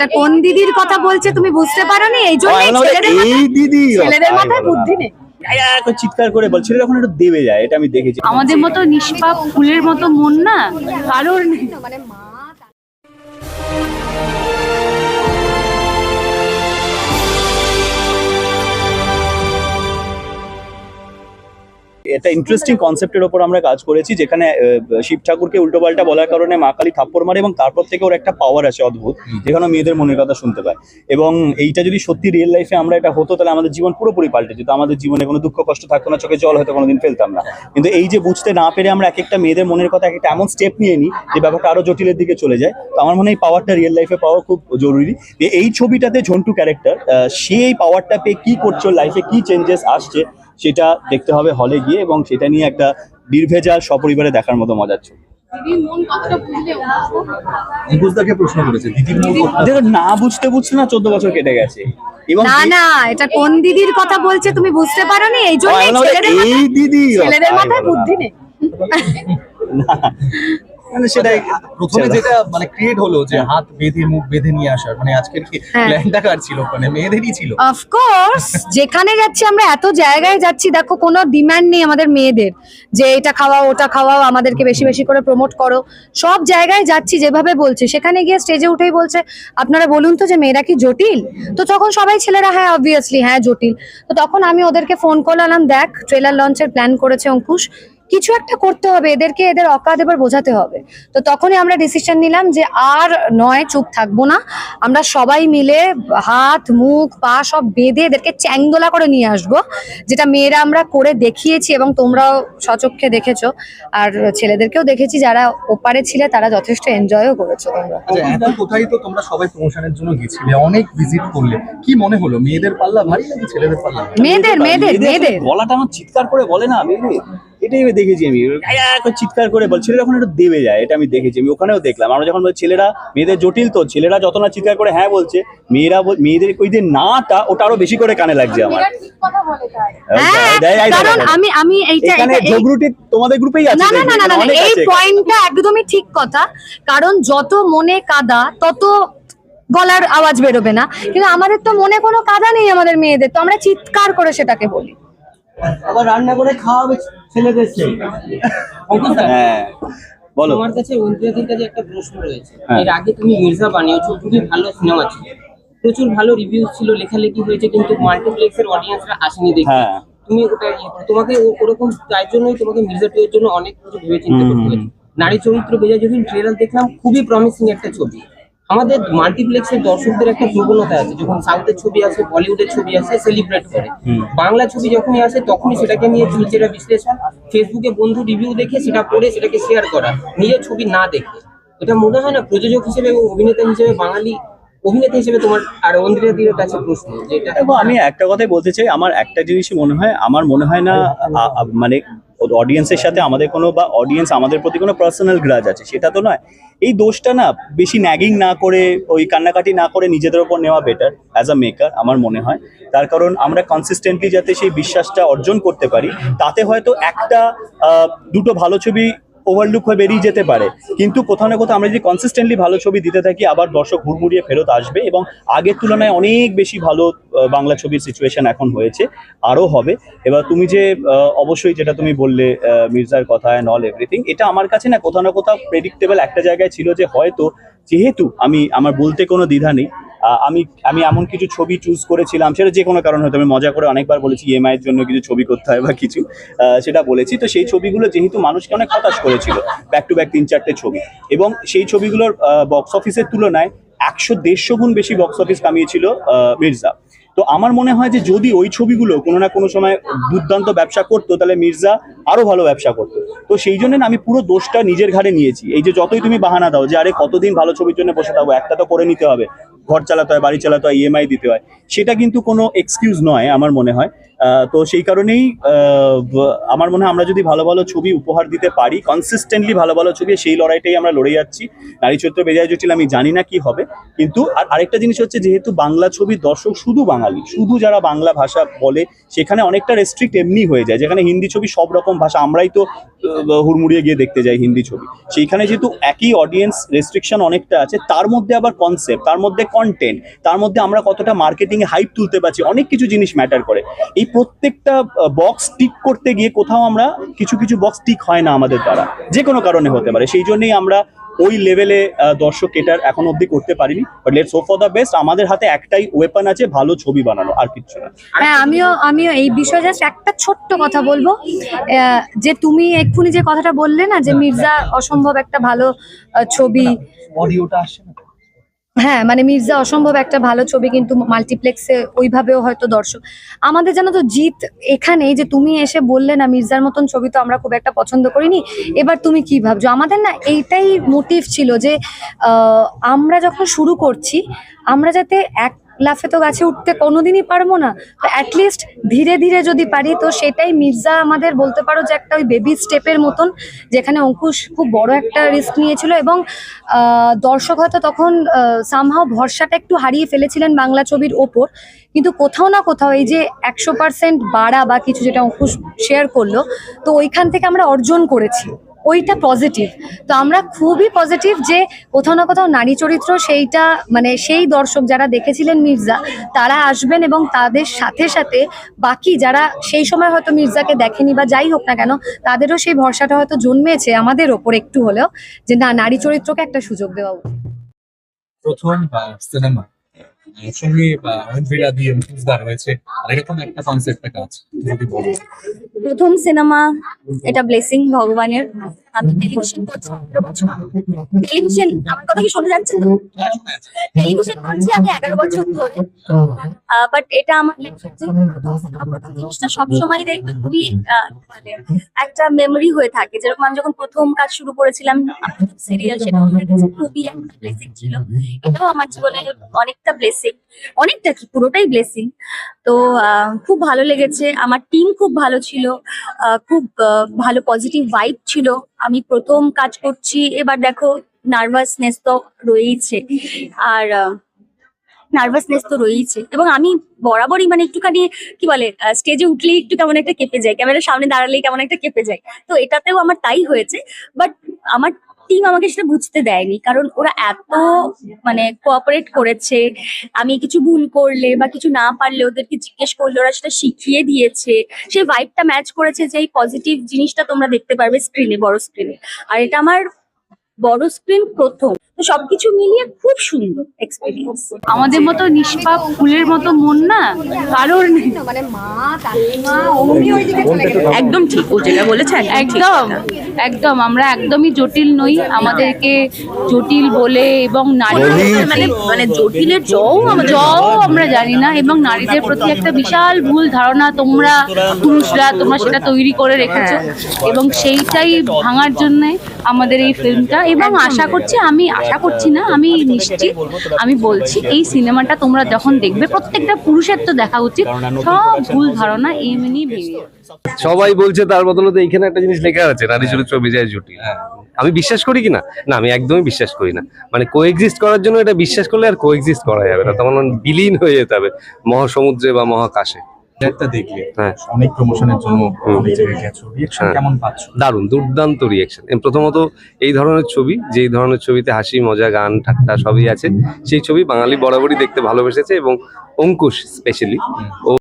এটা কোন দিদির কথা বলছে তুমি বুঝতে পারোনি? এই জন্য ছেলেদের এই দিদি ছেলেদের মাথায় বুদ্ধি নেই। চিৎকার করে বল। ছেলেরা এখন একটু দেবে যায় এটা আমি দেখেছি। আমাদের মতো নিষ্পাপ ফুলের মতো মন না কারোর নেই। মানে এটা ইন্টারেস্টিং কনসেপ্টের ওপর আমরা কাজ করেছি যেখানে শিব ঠাকুরকে উল্টোপাল্টা বলার কারণে মা কালী থাপ্পড় মারে এবং তারপর থেকে ওর একটা পাওয়ার আছে অদ্ভুত যেখানে মেয়েদের মনের কথা শুনতে পায়। এবং এইটা যদি সত্যি রিয়েল লাইফে আমরা এটা হতো তাহলে আমাদের জীবন পুরোপুরি পাল্টে যেত। আমাদের জীবনে কোনো দুঃখ কষ্ট থাকতো না চোখে জল হয়তো কোনোদিন ফেলতাম না। কিন্তু এই যে বুঝতে না পেরে আমরা এক একটা মেয়েদের মনের কথা এক একটা এমন স্টেপ নিয়ে নিই যে ব্যাপারটা আরও জটিলের দিকে চলে যায়। তো আমার মনে হয় এই পাওয়ারটা রিয়েল লাইফে পাওয়া খুব জরুরি। এই ছবিটাতে ঝন্টু ক্যারেক্টার সে এই পাওয়ারটা পেয়ে কি করছে লাইফে কি চেঞ্জেস আসছে সেটা দেখতে হবে হলে গিয়ে এবং সেটা নিয়ে একটা নির্ভেজাল সপরিবারে দেখার মতো মজার ছবি প্রশ্ন করেছে দিদির দেখো না বুঝতে বুঝতে না চোদ্দ বছর কেটে গেছে। এবং না না এটা কোন দিদির কথা বলছে তুমি বুঝতে পারোনি? এই জন্য ছেলেদের এই মাথায়-। বুদ্ধি নেই। না, মানে সেটাই। প্রথমে যেটা মানে ক্রিয়েট হলো যে হাত বেঁধে মুখ বেঁধে নিয়ে আসার মানে আজকের কি হ্যাঁ। প্ল্যানটা কার ছিল? মানে মেয়েদেরই ছিল। অফকোর্স যেখানে যাচ্ছি আমরা এত জায়গায় যাচ্ছি দেখো কোনো ডিমান্ড নেই আমাদের মেয়েদের। যে এটা খাওয়াও ওটা খাওয়াও আমাদেরকে বেশি বেশি করে প্রমোট করো। সব জায়গায় যাচ্ছি যেভাবে বলছে। সেখানে গিয়ে স্টেজে উঠেই বলছে আপনারা বলুন তো যে মেয়েরা কি জটিল? তো তখন সবাই ছেলেরা হ্যাঁ অবভিয়াসলি হ্যাঁ জটিল। তো তখন আমি ওদেরকে ফোন করলাম দেখ ট্রেলার লঞ্চের প্ল্যান করেছে অঙ্কুশ। কিছু একটা করতে হবে এদেরকে এদের অকাধ এবার বোঝাতে হবে। তো তখনই আমরা ডিসিশন নিলাম যে আর নয় চুপ থাকব না। আমরা সবাই মিলে হাত মুখ পা সব বেঁধে এদেরকে চ্যাংদোলা করে নিয়ে আসব যেটা মেয়েরা আমরা করে দেখিয়েছি এবং তোমরাও সচক্ষে দেখেছ। আর ছেলেদেরকেও দেখেছি যারা ওপারে ছিলে তারা যথেষ্ট এনজয়ও করেছ তোমরা। আচ্ছা কোথায় তো তোমরা সবাই প্রমোশনের জন্য গেছিলে? অনেক ভিজিট করলে। কি মনে হলো? মেয়েদের পাল্লা ভারী নাকি ছেলেদের পাল্লা? মেয়েদের মেয়েদের মেয়েদের। গলাটা আমার চিৎকার করে বলে না মেয়েদের। এটাই আমি দেখেছি আমি। করে চিৎকার করে বল ছেলেরা এখন একটু দেবে যায় এটা আমি দেখেছি আমি ওখানেও দেখলাম। আমরা যখন ছেলেরা মেয়েদের জটিল তো? ছেলেরা যত না চিৎকার করে হ্যাঁ বলছে মেয়েরা মেয়েদের ওই যে নাটা ওটা আরও বেশি করে কানে লাগছে আমার। এই দেখ, এই দেখ, কারণ আমি আমি এইটা এখানে ঝগড়ুটি তোমাদের গ্রুপেই আছে না না না না না না, অনেক এই পয়েন্টটা একদমই ঠিক কথা কারণ যত মনে কাদা তত গলার আওয়াজ বেরোবে না। কিন্তু আমাদের তো মনে কোনো কাদা নেই আমাদের মেয়েদের তো আমরা চিৎকার করে সেটাকে বলি। আবার রান্না করে খাওয়াবে ছেলেদের অঙ্কুশ হ্যাঁ বলো। তোমার কাছে ঐন্দ্রিয়াদির কাছে একটা প্রশ্ন রয়েছে হ্যাঁ। এর আগে তুমি মির্জা বানিয়েছো খুবই ভালো সিনেমা ছিল। প্রচুর ভালো রিভিউ ছিল লেখালেখি হয়েছে কিন্তু মাল্টিপ্লেক্সের অডিয়েন্সরা আসেনি দেখতে। হ্যাঁ। তুমি ওটা তোমাকে ও- ওরকম তাই জন্যই তোমাকে মির্জা টু এর জন্য অনেক কিছু ভেবে চিন্তা করতে হয়েছে। নারী চরিত্র বেজা যদি ট্রেলার দেখলাম খুবই প্রমিসিং একটা ছবি। আমাদের মাল্টিপ্লেক্সের দর্শকদের একটা প্রবণতা আছে যখন সাউথের ছবি আসে বলিউডের ছবি আসে সেলিব্রেট করে। বাংলা ছবি যখনই আসে তখনই সেটাকে নিয়ে চুলচেরা বিশ্লেষণ। ফেসবুকে বন্ধু রিভিউ দেখে সেটা পড়ে সেটাকে শেয়ার করা নিজের ছবি না দেখে। এটা মনে হয় না প্রযোজক হিসেবে এবং অভিনেতা হিসেবে বাঙালি অভিনেতা হিসেবে তোমার আর অন্দ্রিয়াদির কাছে প্রশ্ন আমি একটা কথাই বলতে চাই আমার একটা জিনিসই মনে হয় আমার মনে হয় না আ- মানে অডিয়েন্সের সাথে আমাদের কোনো বা অডিয়েন্স আমাদের প্রতি কোনো পার্সোনাল গ্রাজ আছে, সেটা তো নয়। এই দোষটা না বেশি ন্যাগিং না করে, ওই কান্নাকাটি না করে নিজেদের ওপর নেওয়া বেটার অ্যাজ আ মেকার আমার মনে হয়। তার কারণ আমরা কনসিস্টেন্টলি যাতে সেই বিশ্বাসটা অর্জন করতে পারি, তাতে হয়তো একটা দুটো ভালো ছবি ওভারলুক হয়ে বেরিয়ে যেতে পারে। কিন্তু কোথাও না কোথাও আমরা যদি কনসিস্টেন্টলি ভালো ছবি দিতে থাকি, আবার দর্শক হুড়মুড়িয়ে ফেরত আসবে এবং আগের তুলনায় অনেক বেশি ভালো বাংলা ছবির সিচুয়েশন এখন হয়েছে, আরও হবে। এবার তুমি যে অবশ্যই যেটা তুমি বললে মির্জার কথা অ্যান্ড অল এভরিথিং এটা আমার কাছে না কোথাও না কোথাও প্রেডিক্টেবল একটা জায়গায় ছিল যে হয়তো, যেহেতু আমি, আমার বলতে কোনো দ্বিধা নেই আমি আমি এমন কিছু ছবি চুজ করেছিলাম, সেটা যে কোনো কারণ হয়তো, আমি মজা করে অনেকবার বলেছি ইএমআই এর জন্য কিছু ছবি করতে হয় বা কিছু সেটা বলেছি। তো সেই ছবিগুলো যেহেতু মানুষকে অনেক হতাশ করেছিল ব্যাক টু ব্যাক তিন চারটে ছবি, এবং সেই ছবিগুলোর বক্স অফিসের তুলনায় একশো দেড়শো গুণ বেশি বক্স অফিস কামিয়েছিল মির্জা। তো আমার মনে হয় যে যদি ওই ছবিগুলো কোনো না কোনো সময় দুর্দান্ত ব্যবসা করতো, তাহলে মির্জা আরও ভালো ব্যবসা করতো। তো সেই জন্য আমি পুরো দোষটা নিজের ঘাড়ে নিয়েছি। এই যে যতই তুমি বাহানা দাও যে, আরে, কতদিন ভালো ছবির জন্য বসে থাকব? একটা তো করে নিতে হবে। ঘর চালাতে হয়, বাড়ি চালাতে হয় ইএমআই দিতে হয়, সেটা কিন্তু কোনো এক্সকিউজ নয় আমার মনে হয়। তো সেই কারণেই আমার মনে হয় আমরা যদি ভালো ভালো ছবি উপহার দিতে পারি কনসিস্টেন্টলি ভালো ভালো ছবি, সেই লড়াইটাই আমরা লড়ে যাচ্ছি। নারী চরিত্র বেজায় জটিল আমি জানি না কি হবে। কিন্তু আর আরেকটা জিনিস হচ্ছে, যেহেতু বাংলা ছবি দর্শক শুধু বাঙালি, শুধু যারা বাংলা ভাষা বলে, সেখানে অনেকটা রেস্ট্রিক্ট এমনি হয়ে যায়। যেখানে হিন্দি ছবি সব রকম ভাষা, আমরাই তো হুড়মুড়িয়ে গিয়ে দেখতে যাই হিন্দি ছবি। সেইখানে যেহেতু একই অডিয়েন্স রেস্ট্রিকশন অনেকটা আছে, তার মধ্যে আবার কনসেপ্ট তার মধ্যে কন্টেন্ট তার মধ্যে আমরা কতটা মার্কেটিংয়ে হাইপ তুলতে পারছি, অনেক কিছু জিনিস ম্যাটার করে। এই প্রত্যেকটা বক্স টিক করতে গিয়ে কোথাও আমরা কিছু কিছু বক্স টিক হয় না আমাদের দ্বারা। যে কোনো কারণে হতে পারে। সেই জন্যই আমরা ওই লেভেলে দর্শক এটার এখন অব্দি করতে পারিনি। But let's hope for the best আমাদের হাতে একটাই ওয়েপন আছে ভালো ছবি বানানো আর কিচ্ছু না। হ্যাঁ আমিও আমিও এই বিষয়ে জাস্ট একটা ছোট্ট কথা বলব। আহ, যে তুমি এক্ষুনি যে কথাটা বললে না যে মির্জা অসম্ভব একটা ভালো ছবি অডিওটা আসছে না। হ্যাঁ মানে মির্জা অসম্ভব একটা ভালো ছবি কিন্তু মাল্টিপ্লেক্সে ওইভাবেও হয়তো দর্শক। আমাদের জানো তো জিত এখানেই যে তুমি এসে বললে না, মির্জার মতন ছবি তো আমরা খুব একটা পছন্দ করিনি, এবার তুমি কি ভাবছ? আমাদের না এইটাই মোটিভ ছিল যে আমরা যখন শুরু করছি, আমরা যাতে এক লাফে তো গাছে উঠতে কোনোদিনই পারব না। তো অ্যাটলিস্ট ধীরে ধীরে যদি পারি, তো সেটাই মির্জা আমাদের বলতে পারো যে একটা ওই বেবি স্টেপের মতন, যেখানে অঙ্কুশ খুব বড় একটা রিস্ক নিয়েছিল এবং দর্শক হয়তো তখন সামহাও ভরসাটা একটু হারিয়ে ফেলেছিলেন বাংলা ছবির ওপর। কিন্তু কোথাও না কোথাও এই যে একশো পার্সেন্ট বাড়া বা কিছু যেটা অঙ্কুশ শেয়ার করল, তো ওইখান থেকে আমরা অর্জন করেছি। ওইটা পজিটিভ তো আমরা খুবই পজিটিভ যে কোথাও না কোথাও নারী চরিত্র সেইটা মানে সেই দর্শক যারা দেখেছিলেন মির্জা, তারা আসবেন এবং তাদের সাথে সাথে বাকি যারা সেই সময় হয়তো মির্জাকে দেখেনি বা যাই হোক না কেন, তাদেরও সেই ভরসাটা হয়তো জন্মেছে আমাদের ওপর একটু হলেও যে না, নারী চরিত্রকে একটা সুযোগ দেওয়া। প্রথম সিনেমা সঙ্গে দিয়ে রয়েছে আর এরকম একটা কনসেপ্টে কাজ প্রথম সিনেমা এটা ব্লেসিং ভগবানের। আমি টেলিভিশন আমার কথা কি যাচ্ছে? টেলিভিশন এগারো বছর ধরে। বাট এটা আমার জিনিসটা সবসময় খুবই মানে একটা মেমরি হয়ে থাকে। যেরকম আমি যখন প্রথম কাজ শুরু করেছিলাম সিরিয়াল সেটা খুবই একটা ছিল। এটাও আমার জীবনে অনেকটা ব্লেসিং অনেকটা কি, পুরোটাই ব্লেসিং তো খুব ভালো লেগেছে। আমার টিম খুব ভালো ছিল। খুব ভালো পজিটিভ ভাইব ছিল। আমি প্রথম কাজ করছি। এবার দেখো নার্ভাসনেস তো রয়েইছে। আর নার্ভাসনেস তো রয়েইছে। এবং আমি বরাবরই মানে একটুখানি, কি বলে স্টেজে উঠলেই একটু কেমন একটা কেঁপে যায়। ক্যামেরার সামনে দাঁড়ালেই কেমন একটা কেঁপে যায়। তো এটাতেও আমার তাই হয়েছে। বাট আমার টিম আমাকে সেটা বুঝতে দেয়নি। কারণ ওরা এত মানে কোঅপারেট করেছে। আমি কিছু ভুল করলে বা কিছু না পারলে ওদেরকে জিজ্ঞেস করলে ওরা সেটা শিখিয়ে দিয়েছে। সেই ভাইবটা ম্যাচ করেছে যে এই পজিটিভ জিনিসটা তোমরা দেখতে পারবে স্ক্রিনে বড় স্ক্রিনে আর এটা আমার বড় স্ক্রিন প্রথম। তো সবকিছু মিলিয়ে খুব সুন্দর এক্সপিরিয়েন্স আমাদের মতো নিষ্পাপ ফুলের মতো মন না কারোর নেই। মানে মা কাকিমা অমনি ওইদিকে চলে গেল একদম ঠিক ও যেটা বলেছে একদম একদম আমরা একদমই জটিল নই আমাদেরকে জটিল বলে এবং নারী মানে মানে জটিলের জও জও আমরা জানি না এবং নারীদের প্রতি একটা বিশাল ভুল ধারণা তোমরা পুরুষরা তোমরা সেটা তৈরি করে রেখেছো। এবং সেইটাই ভাঙার জন্য আমাদের এই ফিল্মটা এবং আশা করছি আমি আশা করছি না আমি নিশ্চিত আমি বলছি এই সিনেমাটা তোমরা যখন দেখবে প্রত্যেকটা পুরুষের তো দেখা উচিত সব ভুল ধারণা এমনি ভেঙে সবাই বলছে তার বদলে তো এইখানে একটা জিনিস লেখা আছে নারী চরিত্র বিজয় জুটি। আমি বিশ্বাস করি কিনা? না না আমি একদমই বিশ্বাস করি না। মানে কোএক্সিস্ট করার জন্য এটা বিশ্বাস করলে আর কোএক্সিস্ট করা যাবে না। তখন বিলীন হয়ে যেতে হবে মহাসমুদ্রে বা মহাকাশে। একটা দেখলে হ্যাঁ। অনেক প্রমোশনের জন্য অনেক জায়গায় গেছো। রিয়েকশন হ্যাঁ। কেমন পাচ্ছ? দারুণ দুর্দান্ত রিয়েকশন প্রথমত এই ধরনের ছবি যেই ধরনের ছবিতে হাসি মজা গান ঠাট্টা সবই আছে সেই ছবি বাঙালি বরাবরই দেখতে ভালোবেসেছে এবং অঙ্কুশ স্পেশালি ও